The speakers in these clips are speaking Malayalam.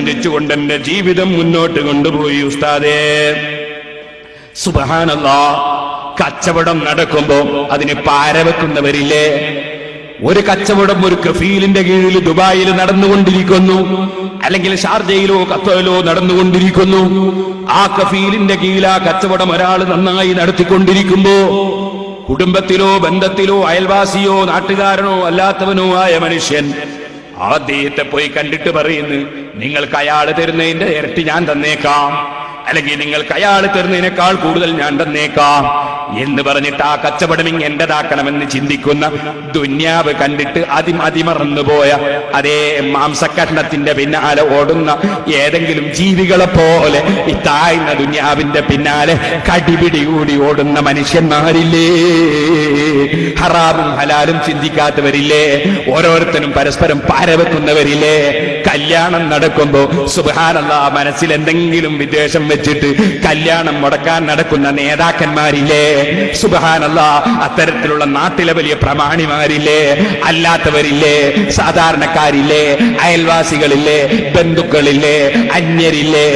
ചിന്തിച്ചുകൊണ്ട് എന്റെ ജീവിതം മുന്നോട്ട് കൊണ്ടുപോയി ഉസ്താദേ. സുബഹാനല്ലാ കച്ചവടം നടക്കുമ്പോ അതിന് പാര വെക്കുന്നവരില്ലേ? ഒരു കച്ചവടം ഒരു കഫീലിന്റെ കീഴിൽ ദുബായിൽ നടന്നുകൊണ്ടിരിക്കുന്നു അല്ലെങ്കിൽ ഷാർജയിലോ ഖത്തറിലോ നടന്നുകൊണ്ടിരിക്കുന്നു ആ കഫീലിന്റെ കീഴിൽ ആ കച്ചവടം ഒരാൾ നന്നായി നടത്തിക്കൊണ്ടിരിക്കുമ്പോ കുടുംബത്തിലോ ബന്ധത്തിലോ അയൽവാസിയോ നാട്ടുകാരനോ അല്ലാത്തവനോ ആയ മനുഷ്യൻ ആ അദ്ദേഹത്തെ പോയി കണ്ടിട്ട് പറയുന്നു നിങ്ങൾക്ക് അയാൾ തരുന്നതിന്റെ ഇരട്ടി ഞാൻ തന്നേക്കാം. അല്ലെങ്കിൽ നിങ്ങൾക്ക് അയാൾ തരുന്നതിനേക്കാൾ കൂടുതൽ ഞാൻ തന്നേക്കാം എന്ന് പറഞ്ഞിട്ട് ആ കച്ചവടം എന്റേതാക്കണമെന്ന് ചിന്തിക്കുന്ന ദുന്യാവ് കണ്ടിട്ട് അതി അതിമറന്നു പോയ അതേ മാംസക്കഷ്ണത്തിന്റെ പിന്നാലെ ഓടുന്ന ഏതെങ്കിലും ജീവികളെ പോലെ ഈ താഴ്ന്ന ദുന്യാവിന്റെ പിന്നാലെ കടിപിടി കൂടി ഓടുന്ന മനുഷ്യന്മാരില്ലേ? ഹറാമും ഹലാലും ചിന്തിക്കാത്തവരില്ലേ? ഓരോരുത്തരും പരസ്പരം പാരവെക്കുന്നവരില്ലേ? കല്യാണം നടക്കുമ്പോ സുബാനല്ല മനസ്സിൽ എന്തെങ്കിലും വിദ്വേഷം വെച്ചിട്ട് കല്യാണം മുടക്കാൻ നടക്കുന്ന നേതാക്കന്മാരില്ലേ? സുബഹാനല്ല അത്തരത്തിലുള്ള നാട്ടിലെ വലിയ പ്രമാണിമാരില്ലേ? അല്ലാത്തവരില്ലേ? സാധാരണക്കാരില്ലേ? അയൽവാസികളില്ലേ? ബന്ധുക്കളില്ലേ? അന്യരില്ലേ?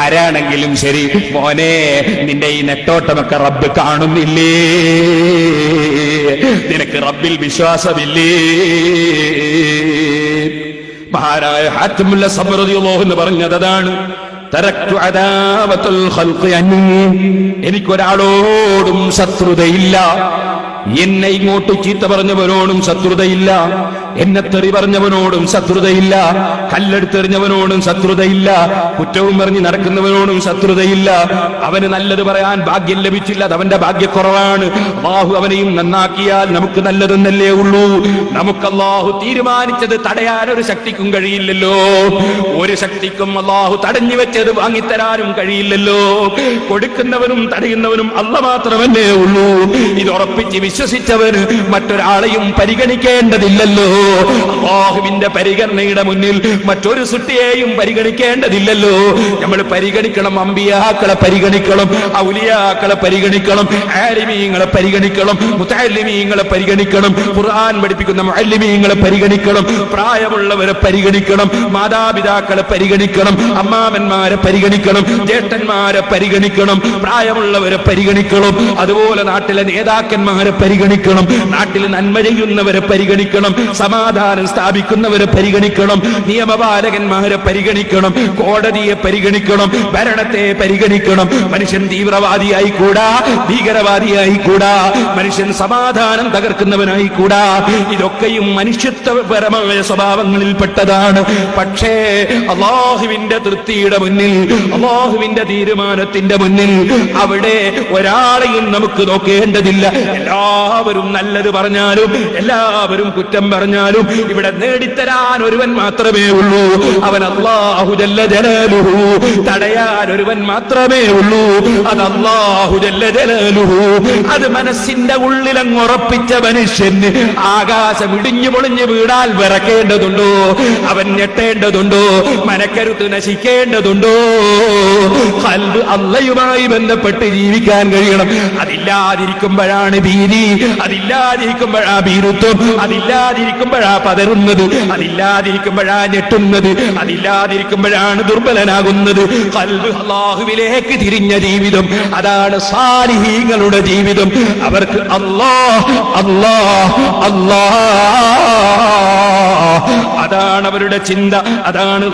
ആരാണെങ്കിലും ശരി മോനെ നിന്റെ ഈ നെട്ടോട്ടമൊക്കെ റബ്ബ് കാണുന്നില്ലേ? നിനക്ക് റബ്ബിൽ വിശ്വാസമില്ലേ? മഹാരായ ഹാറ്റമുല്ല സമൃദ്ധിയോ എന്ന് പറഞ്ഞത് അതാണ് എനിക്കൊരാളോടും ശത്രുതയില്ല. എന്നെ ഇങ്ങോട്ട് ചീത്ത പറഞ്ഞവരോടും ശത്രുതയില്ല. എന്നെ തെറി പറഞ്ഞവനോടും ശത്രുതയില്ല. കല്ലെടുത്തെറിഞ്ഞവനോടും ശത്രുതയില്ല. കുറ്റവും പറഞ്ഞ് നടക്കുന്നവനോടും ശത്രുതയില്ല. അവന് നല്ലത് പറയാൻ ഭാഗ്യം ലഭിച്ചില്ല. അത് അവന്റെ ഭാഗ്യക്കുറവാണ്. അള്ളാഹു അവനെയും നന്നാക്കിയാൽ നമുക്ക് നല്ലതെന്നല്ലേ ഉള്ളൂ. നമുക്ക് അള്ളാഹു തീരുമാനിച്ചത് തടയാൻ ഒരു ശക്തിക്കും കഴിയില്ലല്ലോ. ഒരു ശക്തിക്കും അള്ളാഹു തടഞ്ഞു വെച്ചത് വാങ്ങിത്തരാനും കഴിയില്ലല്ലോ. കൊടുക്കുന്നവനും തടയുന്നവനും അല്ല മാത്രമല്ലേ ഉള്ളൂ. ഇത് ഉറപ്പിച്ച് വിശ്വസിച്ചവന് മറ്റൊരാളെയും പരിഗണിക്കേണ്ടതില്ലല്ലോ. അള്ളാഹുവിന്റെ പരിഗണനയുടെ മുന്നിൽ മറ്റൊരു സുട്ടിയെയും പരിഗണിക്കേണ്ടതില്ലല്ലോ. നമ്മൾ പരിഗണിക്കണം അമ്പിയാക്കളെ പരിഗണിക്കണം ഔലിയാക്കളെ പരിഗണിക്കണം ആലിമീങ്ങളെ പരിഗണിക്കണം മുത്താലിമീങ്ങളെ പരിഗണിക്കണം ഖുർആൻ പഠിപ്പിക്കുന്ന മുഅല്ലിമീങ്ങളെ പരിഗണിക്കണം പ്രായമുള്ളവരെ പരിഗണിക്കണം മാതാപിതാക്കളെ പരിഗണിക്കണം അമ്മാവന്മാരെ പരിഗണിക്കണം ജേഷ്ഠന്മാരെ പരിഗണിക്കണം പ്രായമുള്ളവരെ പരിഗണിക്കണം അതുപോലെ നാട്ടിലെ നേതാക്കന്മാരെ പരിഗണിക്കണം നാട്ടിൽ നന്മ ചെയ്യുന്നവരെ പരിഗണിക്കണം സമാധാനം സ്ഥാപിക്കുന്നവരെ പരിഗണിക്കണം. നിയമപാലകന്മാരെ പരിഗണിക്കണം. കോടതിയെ പരിഗണിക്കണം. ഭരണത്തെ പരിഗണിക്കണം. മനുഷ്യൻ തീവ്രവാദിയായി കൂടാ ഭീകരവാദിയായി കൂടാ മനുഷ്യൻ സമാധാനം തകർക്കുന്നവനായി കൂടാ ഇതൊക്കെയും മനുഷ്യത്വപരമായ സ്വഭാവങ്ങളിൽ പെട്ടതാണ്. പക്ഷേ അള്ളാഹുവിന്റെ തൃപ്തിയുടെ മുന്നിൽ അള്ളാഹുവിന്റെ തീരുമാനത്തിന്റെ മുന്നിൽ അവിടെ ഒരാളെയും നമുക്ക് നോക്കേണ്ടതില്ല. എല്ലാവരും നല്ലത് പറഞ്ഞാലും എല്ലാവരും കുറ്റം പറഞ്ഞാലും ഇവിടെ നേടിത്തരാൻ ഒരുവൻ മാത്രമേ ഉള്ളൂ. അവൻ അള്ളാഹു ജല്ല ജലാലുഹു. തടയാൻ ഒരുവൻ മാത്രമേ ഉള്ളൂ. അത് അള്ളാഹു ജല്ല ജലാലുഹു. അത് മനസ്സിന്റെ ഉള്ളിലങ്ങ് ഉറപ്പിച്ച മനുഷ്യന് ആകാശം ഇടിഞ്ഞു പൊളിഞ്ഞു വീടാൽ വിറക്കേണ്ടതുണ്ടോ? അവൻ ഞെട്ടേണ്ടതുണ്ടോ? മനക്കരുത്ത് നശിക്കേണ്ടതുണ്ടോ? കൽബ് അള്ളയുമായി ബന്ധപ്പെട്ട് ജീവിക്കാൻ കഴിയണം. അതില്ലാതിരിക്കുമ്പോഴാണ് ഭീതി. അതില്ലാതിരിക്കുമ്പോഴാ ഭീരുത്വം. അതില്ലാതിരിക്കുമ്പോഴാ പതറുന്നത്. അതില്ലാതിരിക്കുമ്പോഴാ ഞെട്ടുന്നത്. അതില്ലാതിരിക്കുമ്പോഴാണ് ദുർബലനാകുന്നത്. അള്ളാഹുവിലേക്ക് തിരിഞ്ഞ ജീവിതം. അതാണ് സാലിഹീങ്ങളുടെ ജീവിതം. അവർക്ക് അല്ലാ അല്ലാ അല്ലാ അതാണ് അവരുടെ ചിന്ത. അതാണ്